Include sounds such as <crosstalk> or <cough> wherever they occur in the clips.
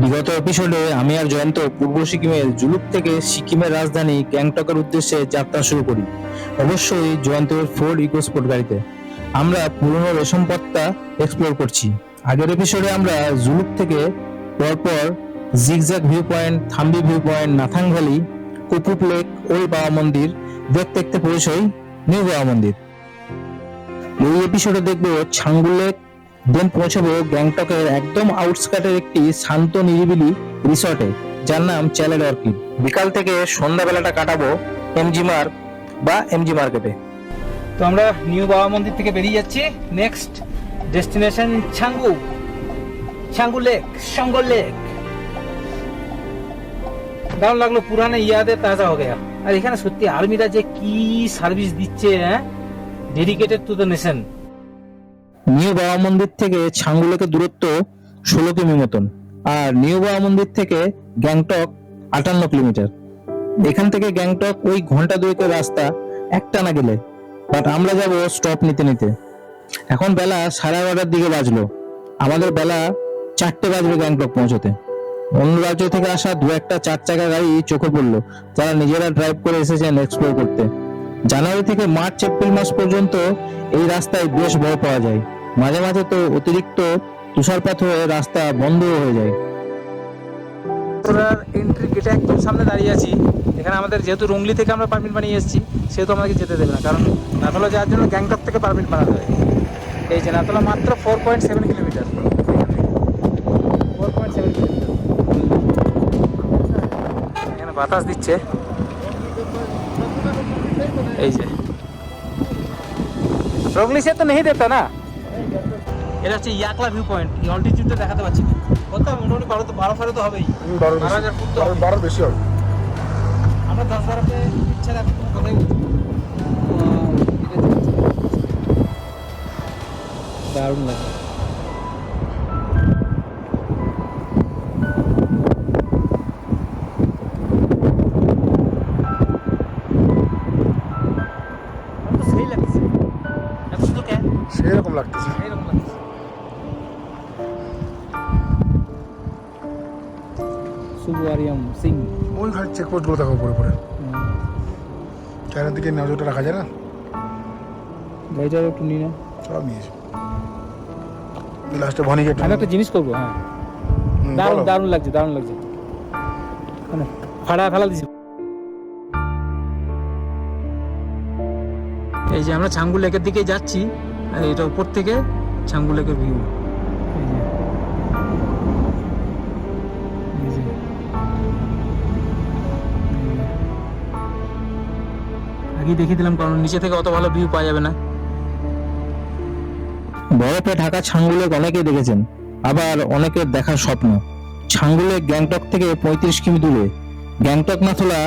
বিগত এপিসোডে আমি আর জয়ন্ত পূর্ব সিকিমের জুলুক থেকে সিকিমের রাজধানী গ্যাংটকের উদ্দেশ্যে যাত্রা শুরু করি। অবশ্যই জয়ন্তের ফোর্ড ইকোস্পোর্ট গাড়িতে। আমরা পুরনো রেশম পথটা এক্সপ্লোর করছি। আগের এপিসোডে আমরা জুলুক থেকে পরপর zigzag view point Thambi view point Nathang valley Kupup lake old Baba মন্দির, দেখতে দেখতে পৌঁছই নিউ বাবা মন্দির। এই এপিসোডে দেখব ছাঙ্গু লেক দেন পৌঁছাবো গ্যাংটকের একদম আউটস্কার্টের একটি শান্ত নিরিবিলি রিসর্টে যার নাম চ্যালেড অর্কিড বিকাল থেকে সন্ধ্যাবেলাটা কাটাবো এমজি মার্ক বা এমজি মার্কেটে তো আমরা নিউ বাবা মন্দির থেকে বেরিয়ে যাচ্ছি। Next destination Changu. Changu lake সঙ্গ লেক দারুণ লাগল পুরানে ইয়াদে তাজা হয়ে গেয়া। আর এখানে সত্যি আর্মিরা যে কি সার্ভিস দিচ্ছে হ্যাঁ? Dedicated to the nation new Baba মন্দির থেকে ছাঙ্গু লেকের দূরত্ব ষোলো কিমি মতন, আর নিউ বাবা মন্দির থেকে গ্যাংটক আটান্ন কিলোমিটার। এখান থেকে গ্যাংটক ওই ঘণ্টা দুয়েকের রাস্তা একটা না গেলে বাট আমরা যাব স্টপ নিতে নিতে। এখন বেলা সাড়ে এগারোটার দিকে বাজলো। আমাদের বেলা চারটে বাজবে গ্যাংটক পৌঁছতে। অন্য রাজ্য থেকে আসা দু একটা চার চাকা গাড়ি চোখে পড়ল। যারা নিজেরা ড্রাইভ করে এসেছেন এক্সপ্লোর করতে। জানুয়ারি থেকে মার্চ, এপ্রিল মাস পর্যন্ত এই রাস্তায় বেশ ভয় পাওয়া যায়। মাঝে মাঝে তো অতিরিক্ত তুষারপাত হয়ে রাস্তা বন্ধ হয়ে যায়। এন্ট্রি গেটে একদম সামনে দাঁড়িয়ে আছি। এখানে আমাদের যেহেতু রুংলি থেকে আমরা পারমিট বানিয়ে এসেছি, সেহেতু আমাদেরকে যেতে দেবে না, কারণ নাথলা যাওয়ার জন্য গ্যাংটক থেকে পারমিট বানাতে হয়। এই যে নাথলা মাত্র four point seven kilometre four point seven kilometre এখানে বাতাস দিচ্ছে। এই যে। রংলি সে তো নেই দেতা না? এটা হচ্ছে ইয়াকলা ভিউ পয়েন্ট এই অল্টিটিউডটা দেখাতে পাচ্ছি না। কত মোটামুটি বারো তো বারো ফারো তো হবেই। বারো হাজার ফুট তো হবে। বারো বেশি হবে। আমরা দশ বারোতে ইচ্ছা রাখি কোনো দারুণ লাগে। সুবুয়ারিয়াম সিং। ওই ঘাট চেকপোস্টগুলো দেখো পরে পরে চায়নার দিকে নজরটা রাখা যায় না? একটু নিয়ে নাও। সব নিয়েছি লাস্টে ভনি গেট আমি একটা জিনিস করব হ্যাঁ। দারুণ দারুণ লাগছে দারুণ লাগছে। মানে ফাড়া ফেলা দিছি। এই যে আমরা ছাঙ্গু লেকের দিকে যাচ্ছি আর এটা উপর থেকে ছাঙ্গু লেকের ভিউ। আগে দেখিয়ে দিলাম, কারণ নিচে থেকে অত ভালো ভিউ পাওয়া যাবে না। বরফে ঢাকা ছাঙ্গুলেক অনেকেই দেখেছেন? আবার অনেকের দেখার স্বপ্ন। ছাঙ্গুলেক গ্যাংটক থেকে পঁয়ত্রিশ কিমি দূরে। গ্যাংটক নাথুলা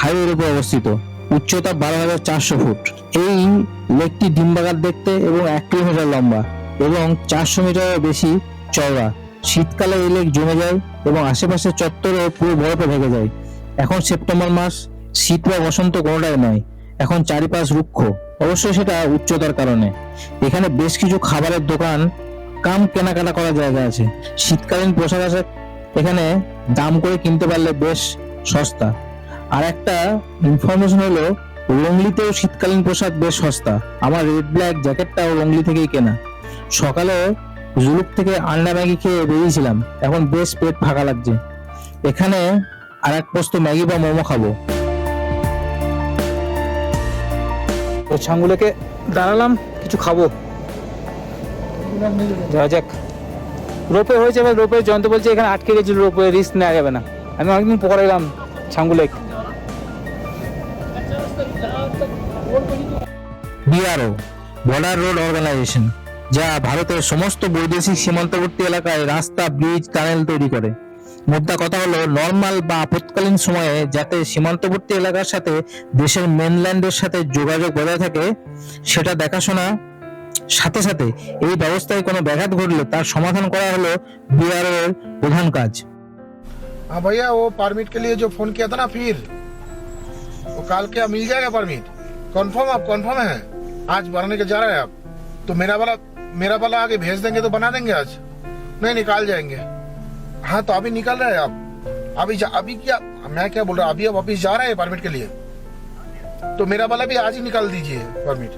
হাইওয়ের উপর অবস্থিত। উচ্চতা বারো হাজার চারশো ফুট। এই লেকটি ডিম্বাকার দেখতে এবং এক কিলোমিটার লম্বা এবং চারশো মিটারের বেশি চওড়া। শীতকালে এই লেক জমে যায় এবং আশেপাশের চত্বরও পুরো বরফে ঢেকে যায়। এখন সেপ্টেম্বর মাস, শীত বা বসন্ত কোনোটাই নয়। এখন চারিপাশ রুক্ষ। অবশ্যই সেটা উচ্চতার কারণে। এখানে বেশ কিছু খাবারের দোকান কাম কেনাকাটা করার জায়গা আছে। শীতকালীন পোশাক আশাক এখানে দাম করে কিনতে পারলে বেশ সস্তা। আর একটা ইনফরমেশন হলো রংলিতেও শীতকালীন পোশাক বেশ সস্তা। আমার রেড ব্ল্যাক জ্যাকেটটাও রংলি থেকেই কেনা। সকালে জুলুক থেকে আন্ডা ম্যাগি খেয়ে বেরিয়েছিলাম। এখন বেশ পেট ফাঁকা লাগছে। এখানে আর এক পোস্ত ম্যাগি বা মোমো খাব। তো ছাঙ্গুলেকে দাঁড়ালাম কিছু খাব। যাওয়া যাক। রোপে হয়েছে এবার রোপে জয়ন্ত বলছে এখানে আটকে গেছিল রোপে রিস্ক নেওয়া যাবে না। আমি অনেকদিন পরে এলাম Changu lake BRO border road organisation যা ভারতের সমস্ত বৈদেশিক সীমান্তবর্তী এলাকায় রাস্তা ব্রিজ টানেল তৈরি করে মোদ্দা কথা হলো নর্মাল বা আপৎকালীন সময়ে যাতে সীমান্তবর্তী এলাকার সাথে দেশের মেনল্যান্ডের সাথে যোগাযোগ বজায় থাকে সেটা দেখাশোনা সাথে সাথে এই ব্যবস্থায় কোনো ব্যাঘাত ঘটলে তার সমাধান করা হলো বিআরও এর প্রধান কাজ हाँ भैया वो परमिट के लिए जो फोन किया था ना फिर वो काल क्या मिल जाएगा परमिट कंफर्म आप कंफर्म है आज बनाने के जा रहे हैं आप तो मेरा वाला मेरा वाला आगे भेज देंगे तो बना देंगे आज। नहीं निकाल जाएँगे। हाँ तो अभी निकल रहे हैं आप। अभी जा, अभी क्या मैं क्या बोल रहा हूँ? अभी आप वापिस जा रहे हैं परमिट के लिए। तो मेरा वाला भी आज ही निकाल दीजिए परमिट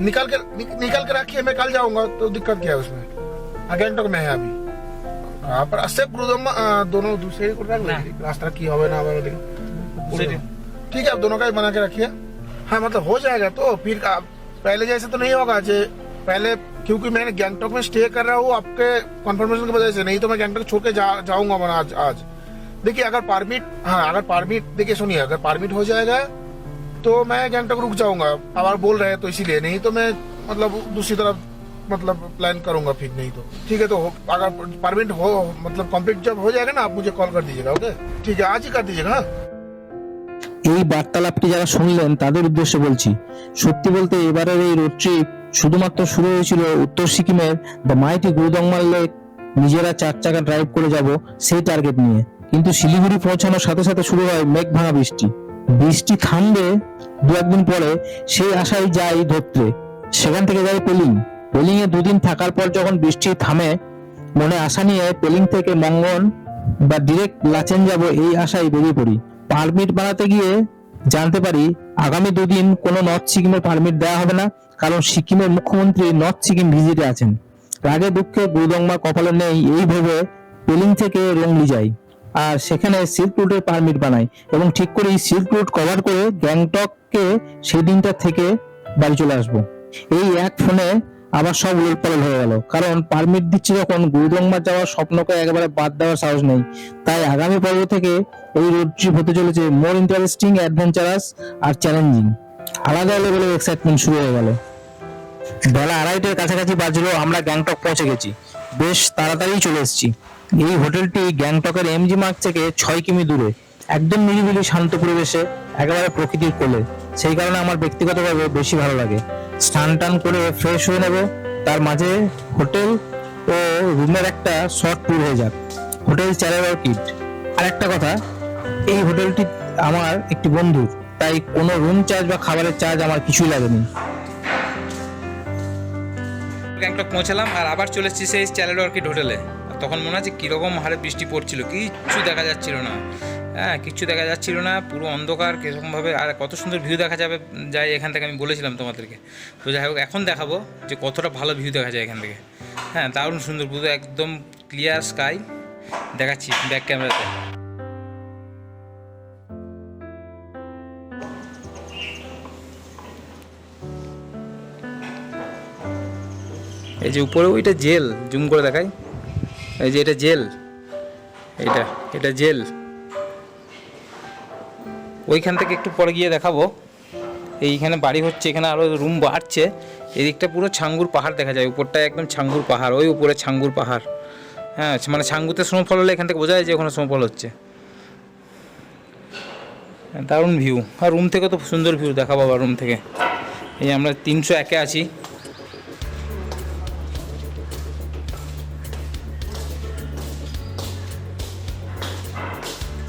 निकाल कर नि, निकाल कर रखिए मैं कल जाऊँगा तो दिक्कत क्या है उसमें? हाँ, गैंगटॉक में है अभी। हाँ, पर असे प्रोग्राम दोनों दूसरे ही कर हाँ। रास्ता की हवे ना हवे ठीक है आप दोनों का ही बना के रखिए। हाँ मतलब हो जाएगा तो फिर आप पहले जैसे तो नहीं होगा जे पहले क्योंकि मैं गैंगटॉक में स्टे कर रहा हूँ आपके कंफर्मेशन की वजह से नहीं तो मैं गैंगटॉक छोड़ के जा, जाऊँगा मैं आज आज। देखिए अगर परमिट हाँ अगर परमिट देखिए सुनिए अगर परमिट हो जाएगा तो मैं गैंगटॉक रुक जाऊँगा। अब आप बोल रहे हैं तो इसीलिए नहीं तो मैं मतलब दूसरी तरफ़ मतलब प्लान करूँगा फिर नहीं तो। ठीक है तो अगर परमिट हो मतलब कंप्लीट जब हो जाएगा ना आप मुझे कॉल कर दीजिएगा ओके ठीक है आज ही कर दीजिएगा हाँ? এই বার্তালাপটি যারা শুনলেন, তাদের উদ্দেশ্যে বলছি, সত্যি বলতে এবারের এই রোড ট্রিপ শুধুমাত্র শুরু হয়েছিল উত্তর সিকিমের দ্য মাইটি গুরুদংমাল লেক নিজেরা চার চাকা ড্রাইভ করে যাব সেই টার্গেট নিয়ে। কিন্তু শিলিগুড়ি পৌঁছানোর সাথে সাথে শুরু হয় মেঘ ভাঙা বৃষ্টি। বৃষ্টি থামবে দু একদিন পরে, সেই আশায় যাই ধরতে। সেখান থেকে যাই পেলিং পেলিং এ দুদিন থাকার পর যখন বৃষ্টি থামে, মনে আশা নিয়ে পেলিং থেকে মঙ্গন বা ডিরেক্ট লাচেন যাব এই আশায় বেরিয়ে পড়ি। পারমিট বানাতে গিয়ে জানতে পারি আগামী দুদিন কোনো নর্থ সিকিমের পারমিট দেওয়া হবে না, কারণ সিকিমের মুখ্যমন্ত্রী নর্থ সিকিম ভিজিটে আছেন। রাগে দুঃখে গুরুদংমা কপালে নেই, এই ভেবে পেলিং থেকে রংলি যাই আর সেখানে সিল্ক রুটের পারমিট বানাই এবং ঠিক করে সিল্ক রুট কভার করে গ্যাংটককে সেই থেকে বাড়ি চলে আসব। এই এক ফোনে আবার সব উলটপালট হয়ে গেল। কারণ পারমিট দিচ্ছে যখন গুরুদংমা যাওয়ার স্বপ্নকে একেবারে বাদ দেওয়ার সাহস নেই। তাই আগামী পর্ব থেকে এই রোড ট্রিপ হতে চলেছে মোর ইন্টারেস্টিং অ্যাডভেঞ্চারাস আর চ্যালেঞ্জিং আলাদা লেভেলের এক্সাইটমেন্ট শুরু হয়ে গেল। বেলা আড়াইটের কাছাকাছি বাজলো আমরা গ্যাংটক পৌঁছে গেছি। বেশ তাড়াতাড়ি চলে এসেছি। এই হোটেলটি গ্যাংটকের এমজি মার্গ থেকে ছয় কিমি দূরে। একদম নিরিবিলি শান্ত পরিবেশে একেবারে প্রকৃতির কোলে। সেই কারণে আমার ব্যক্তিগতভাবে বেশি ভালো লাগে। স্নান টান করে ফ্রেশ হয়ে নেব। তার মাঝে হোটেল ও রুমের একটা শর্ট ট্যুর হয়ে যাক। Hotel চ্যালের kit. আর একটা কথা, এই হোটেলটি আমার একটি বন্ধুর, তাই কোনো রুম চার্জ বা খাবারের চার্জ আমার কিছুই লাগেনি। গ্যাংটক পৌঁছালাম, আর আবার চলে এসেছি সেই চ্যালেড অর্কিড হোটেলে তখন মনে হচ্ছে কীরকম হারে বৃষ্টি পড়ছিল, কিচ্ছু দেখা যাচ্ছিল না। হ্যাঁ কিচ্ছু দেখা যাচ্ছিল না, পুরো অন্ধকার, কীরকমভাবে, আর কত সুন্দর ভিউ দেখা যাবে যায় এখান থেকে আমি বলেছিলাম তোমাদেরকে। তো যাই হোক, এখন দেখাবো যে কতটা ভালো ভিউ দেখা যায় এখান থেকে। হ্যাঁ দারুণ সুন্দর, পুরো একদম ক্লিয়ার স্কাই দেখাচ্ছি ব্যাক ক্যামেরাতে এই যে উপরে ওইটা জেল জুম করে দেখাই। এই যে এটা জেল এটা এটা জেল ওইখান থেকে একটু পরে গিয়ে দেখাবো। এইখানে বাড়ি হচ্ছে, এখানে আরও রুম বাড়ছে। এদিকটা পুরো ছাঙ্গুর পাহাড় দেখা যায় উপরটায় একদম ছাঙ্গুর পাহাড়, ওই উপরে ছাঙ্গুর পাহাড়। হ্যাঁ মানে ছাঙ্গুতে স্নোফল হলে এখান থেকে বোঝা যায় যে ওখানে স্নোফল হচ্ছে। দারুণ ভিউ আর রুম থেকে তো সুন্দর ভিউ দেখাবো আবার রুম থেকে। এই আমরা তিনশো একে আছি।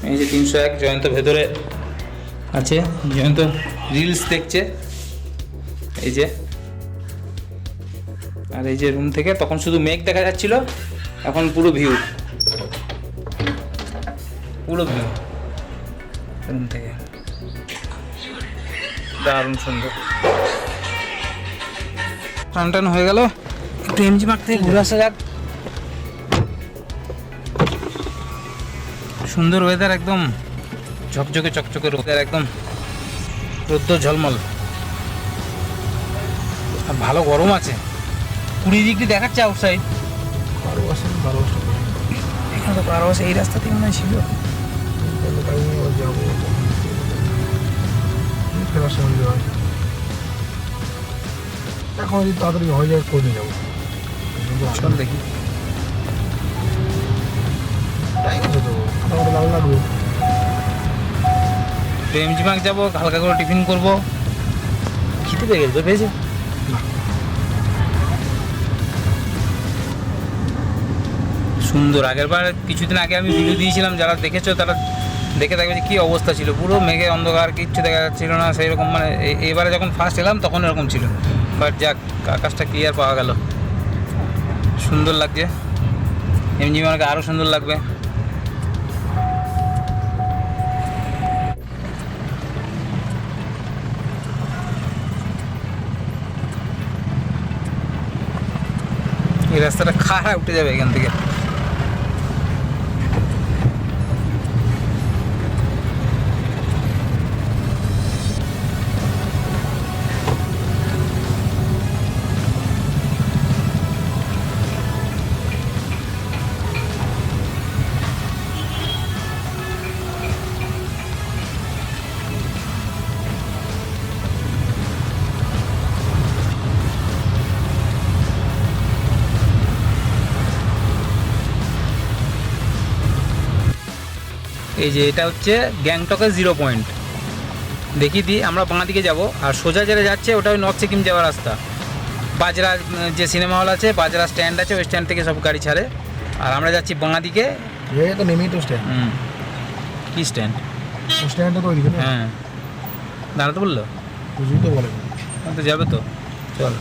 এই যে তিনশো এক, জয়ন্ত ভেতরে। আছে? জয়ন্ত রিলস দেখছে। এই যে। আর এই যে রুম থেকে তখন শুধু মেঘ দেখা যাচ্ছিল এখন পুরো ভিউ পুরো ভিউ রুম থেকে। দারুণ সুন্দর। টান টান হয়ে গেল? একটু এমজি মাঠ থেকে ঘুরে আসা যাক। সুন্দর ওয়েদার একদম। ঝকঝকে চকচকে ওয়েদার একদম রোদ্দ ঝলমল। আর ভালো গরম আছে। কুড়ি ডিগ্রি দেখাচ্ছে আউটসাইড বারো বছর বারো বছর এখানে তো বারো বছর এই রাস্তা থেকে মনে ছিল। এখন যদি তাড়াতাড়ি হয়ে যায় করে যাব। চল দেখি। টাইম আছে তো মোটামুটি লাগবে। তো এমজি মার্ক যাব হালকা করে টিফিন করব। খিদে পেয়ে গেছে পেয়েছে? সুন্দর আগের বার কিছুদিন আগে আমি ভিডিও দিয়েছিলাম যারা দেখেছ তারা দেখে দেখবে যে কী অবস্থা ছিল। পুরো মেঘে অন্ধকার কিচ্ছু দেখা যাচ্ছিল না সেই রকম মানে এবারে যখন ফার্স্ট এলাম তখন এরকম ছিল। বাট যাক আকাশটা ক্লিয়ার পাওয়া গেল। সুন্দর লাগছে। এমনি মার্কে আরও সুন্দর লাগবে। এই রাস্তাটা খাড়া উঠে যাবে এখান থেকে। এই যে এটা হচ্ছে গ্যাংটকের জিরো পয়েন্ট দেখি দিই আমরা বাঁ দিকে যাব। আর সোজা যেটা যাচ্ছে ওটা ওই নর্থ সিকিম যাওয়ার রাস্তা। বাজরা যে সিনেমা হল আছে বাজরা স্ট্যান্ড আছে ওই স্ট্যান্ড থেকে সব গাড়ি ছাড়ে। আর আমরা যাচ্ছি বাঁ দিকে। স্ট্যান্ড কি স্ট্যান্ড হ্যাঁ। দাঁড়াতে বলল? তো তো যাবে তো। চল।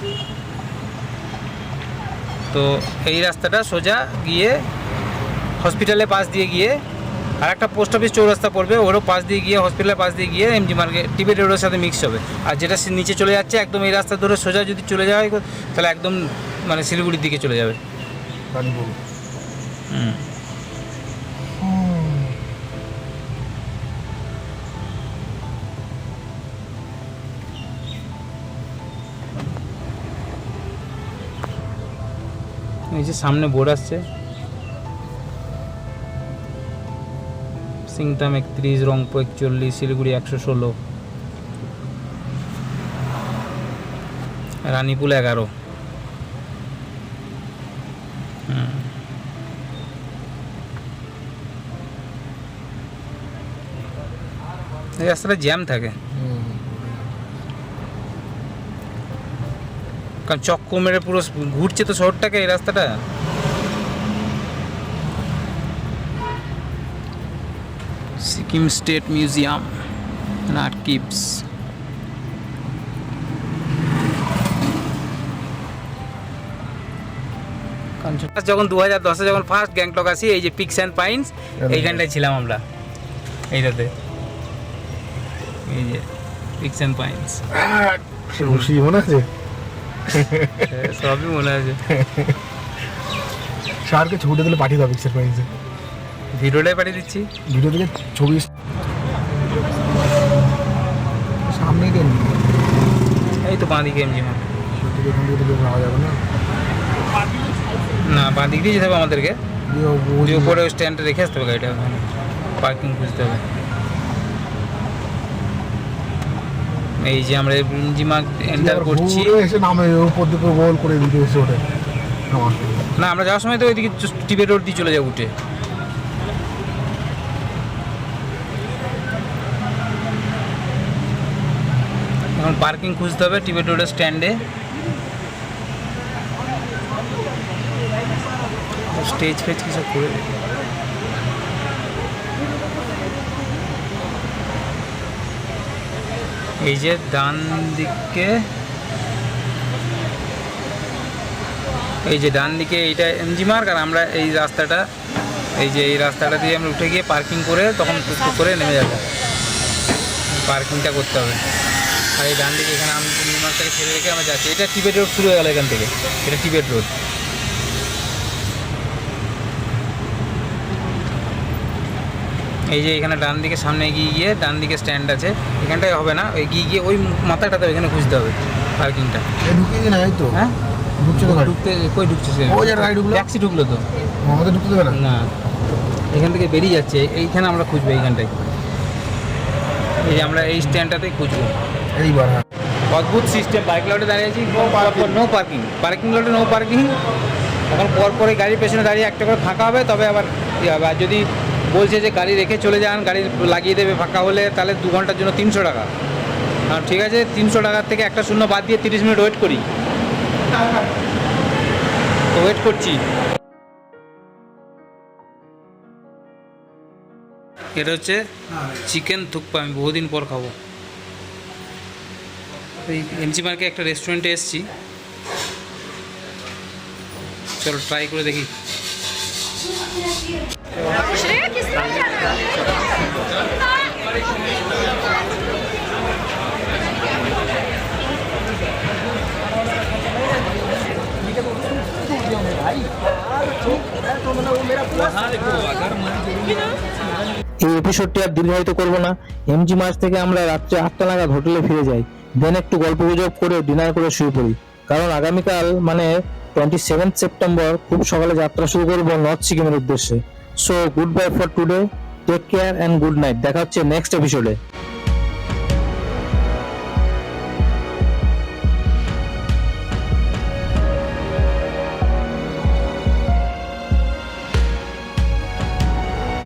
তো এই রাস্তাটা সোজা গিয়ে হসপিটালে পাশ দিয়ে গিয়ে আর একটা পোস্ট অফিস চৌরাস্তা পড়বে ওরও পাশ দিয়ে গিয়ে হসপিটালের পাশ দিয়ে গিয়ে এমজি মার্কেট টিবি রোডের সাথে মিক্স হবে। আর যেটা নিচে চলে যাচ্ছে একদম এই রাস্তা ধরে সোজা যদি চলে যাওয়া হয় তাহলে একদম মানে শিলিগুড়ির দিকে চলে যাবে। এই যে সামনে বোর্ড আসছে। সিংতাম একত্রিশ রংপো একচল্লিশ, শিলিগুড়ি একশো ষোলো। রানীপুল এগারো। এই রাস্তাটা জ্যাম থাকে। কারণ চক্কর মেরে পুরো ঘুরছে তো শহরটাকে, এই রাস্তাটা। সিকিম স্টেট মিউজিয়াম আর্ট কিপস যখন দু হাজার দশে যখন ফার্স্ট গ্যাংটক আসি এই যে পিক্স অ্যান্ড পাইন্স এইখানটায় ছিলাম আমরা। এইটাতে। এই যে পিক্স অ্যান্ড পাইন্স খুশি মনে আছে? সবই মনে আছে। <laughs> স্যারকে ছুটে দিলে পাঠিয়ে দাও পিকচার পাইন্সে ভিডিওটাই পাঠিয়ে দিচ্ছি। ভিডিও থেকে ছবি সামনেই দেন এই তো বাঁ দিকে এমজি মা সত্যি এখান থেকে তো যাওয়া যাবে না। না বাঁ দিক দিয়ে যেতে হবে আমাদেরকে। দিয়ে উপরে স্ট্যান্ডে রেখে আসতে হবে গাড়িটা। পার্কিং খুঁজতে হবে। এই যে আমরা এমজিমা এন্টার করছি। এসে নামে উপর দিকে গোল করে দিতে এসে ওঠে। না আমরা যাওয়ার সময় তো ওইদিকে টিপে রোড দিয়ে চলে যাব উঠে। এখন পার্কিং খুঁজতে হবে টিবেট রোডের স্ট্যান্ডে। স্টেজ ফেজ কি সব করে? এই যে ডান দিকে এই যে ডান দিকে এইটা এমজি মার্ক আর আমরা এই রাস্তাটা এই যে এই রাস্তাটা দিয়ে আমরা উঠে গিয়ে পার্কিং করে তখন টুকটুক করে নেমে যাব। পার্কিংটা করতে হবে। আর এই ডান দিকে এখানে আমি মার্কটাকে ছেড়ে রেখে আমরা যাচ্ছি। এটা টিবেট রোড শুরু হয়ে গেল এখান থেকে। এটা টিবেট রোড। এই যে এখানে ডান দিকে সামনে এগিয়ে গিয়ে ডান দিকে স্ট্যান্ড আছে। এখানটায় হবে না এগিয়ে গিয়ে ওই মাথাটাতে এখানে খুঁজতে হবে পার্কিংটা। ঢুকিয়ে দিন তো। হ্যাঁ? ঢুকছে তো ঢুকতে কই ঢুকছে ও যে গাড়ি ঢুকলো? ট্যাক্সি ঢুকলো তো। আমাদের ঢুকতে দেবে না? না। এখান থেকে বেরিয়ে যাচ্ছে। এইখানে আমরা খুঁজবো এইখানটায়। এই যে আমরা এই স্ট্যান্ডটাতেই খুঁজবো। এইবার হ্যাঁ। অদ্ভুত সিস্টেম বাইক লটে দাঁড়িয়ে আছি নো পার্কিং পার্কিং লটে নো পার্কিং এখন পর পরে গাড়ির পেছনে দাঁড়িয়ে একটা করে ফাঁকা হবে তবে আবার ইয়ে হবে। আর যদি বলছে যে গাড়ি রেখে চলে যান গাড়ি লাগিয়ে দেবে ফাঁকা হলে তাহলে দু ঘণ্টার জন্য তিনশো টাকা। আর ঠিক আছে তিনশো টাকার থেকে একটা শূন্য বাদ দিয়ে তিরিশ মিনিট ওয়েট করি। তো ওয়েট করছি। এটা হচ্ছে চিকেন থুকপা আমি বহুদিন পর খাব। এই এমজি মার্কে একটা রেস্টুরেন্টে এসেছি। চলো ট্রাই করে দেখি। এই এপিসোডটি আর দীর্ঘায়িত করব না। এমজি মার্চ থেকে আমরা রাত্রে আটটা নাগাদ হোটেলে ফিরে যাই। দেন একটু গল্প গুজব করে ডিনার করে শুয়ে পড়ি। কারণ আগামীকাল মানে টোয়েন্টি সেভেন্থ সেপ্টেম্বর খুব সকালে যাত্রা শুরু করব নর্থ সিকিমের উদ্দেশ্যে। So goodbye for today take care and good night দেখা হচ্ছে নেক্সট এপিসোডে